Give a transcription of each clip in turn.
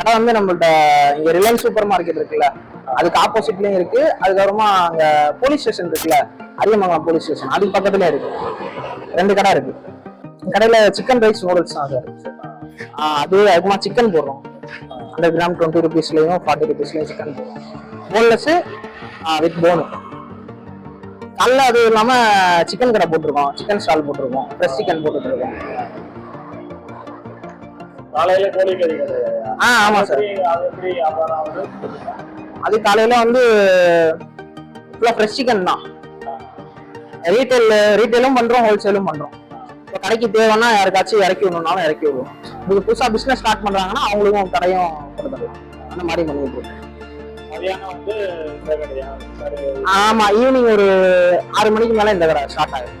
கடை வந்து நம்மள்ட்ட இங்க ரிலையன்ஸ் சூப்பர் மார்க்கெட் இருக்குல்ல அதுக்கு ஆப்போசிட்லயும் இருக்கு. அதுக்கப்புறமா அங்க போலீஸ் ஸ்டேஷன் இருக்குல்ல அரியமங்கலம் போலீஸ் ஸ்டேஷன் அதுக்கு பக்கத்துல இருக்கு. ரெண்டு கடை இருக்கு. கடையில சிக்கன் ரைஸ் நூடுல்ஸ் தான் சார் அது அதுக்குமா சிக்கன் போடுறோம். ஹண்ட்ரட் கிராம் டுவெண்ட்டி ருபீஸ்லயும் ஃபார்ட்டி ருபீஸ்லயும் சிக்கன் போடுறோம். போன்லெஸ் வித் போனு காலைல அது இல்லாம சிக்கன் கடை போட்டிருக்கோம். சிக்கன் ஸ்டால் போட்டிருக்கோம். ஃப்ரெஷ் சிக்கன் போட்டுட்டு இருக்கோம். காலையில கோழி கறி கிடையாது ஆ ஆமா சார். அது காலையில வந்து ஃபுல்லா ஃப்ரெஷ் சிக்கன் தான். ரீட்டைல் ரீட்டைலும் பண்றோம் ஹோல்சேலும் பண்றோம். இப்போ கடைக்கு தேவைன்னா யாருக்காச்சும் இறக்கி விடணும்னாலும் இறக்கி விடுவோம். இது புதுசா பிசினஸ் ஸ்டார்ட் பண்றாங்கன்னா அவங்களுக்கும் கடையும் கொடுத்துடலாம். அந்த மாதிரி பண்ணிட்டு சரி. ஆமா ஈவினிங் ஒரு ஆறு மணிக்கு மேல இந்த கடை ஸ்டார்ட் ஆகுது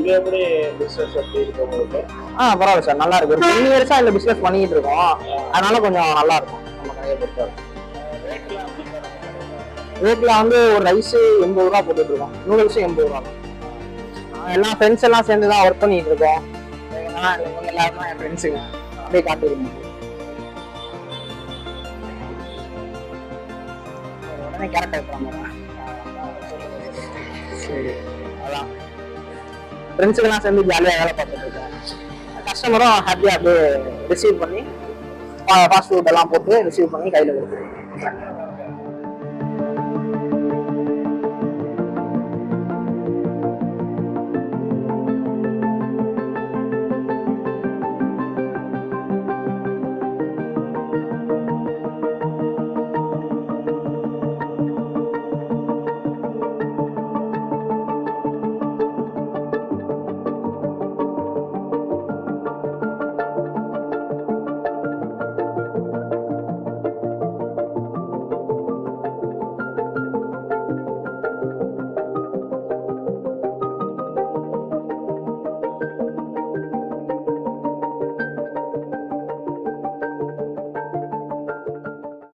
இது எப்படி பிசினஸ் எப்படி இருக்கு உங்களுக்கு? ஆ பரவாயில்ல சார். நல்லா இருக்கு. ஒரு டென் இயர்ஸா இந்த பிசினஸ் பண்ணிட்டு இருக்கோம். அதனால கொஞ்சம் நல்லா இருக்கும். நம்ம கடையை பொறுத்தவரை? ரேட்ல வந்து ஒரு ரைஸ் எண்பது ரூபா போட்டுட்டு இருக்கோம். நூடுல்ஸும் எண்பது ரூபா. எல்லாம் ஃப்ரெண்ட்ஸ் எல்லாம் சேர்ந்து தான் ஒர்க் பண்ணிட்டு இருக்கோம். நான் எல்லாருமே என் ஃப்ரெண்ட்ஸுங்க அப்படியே காட்டுறீங்க உடனே கேரக்டர் சரி. ஃப்ரெண்ட்ஸுக்கெல்லாம் சேர்ந்து ஜாலியாக வேலை பார்த்துட்டு இருக்கோம் கஸ்டமரும் ஹாப்பியாக அப்படியே ரிசீவ் பண்ணி ஃபாஸ்ட் ஃபுட் எல்லாம் போட்டு ரிசீவ் பண்ணி கையில் கொடுத்துருவோம்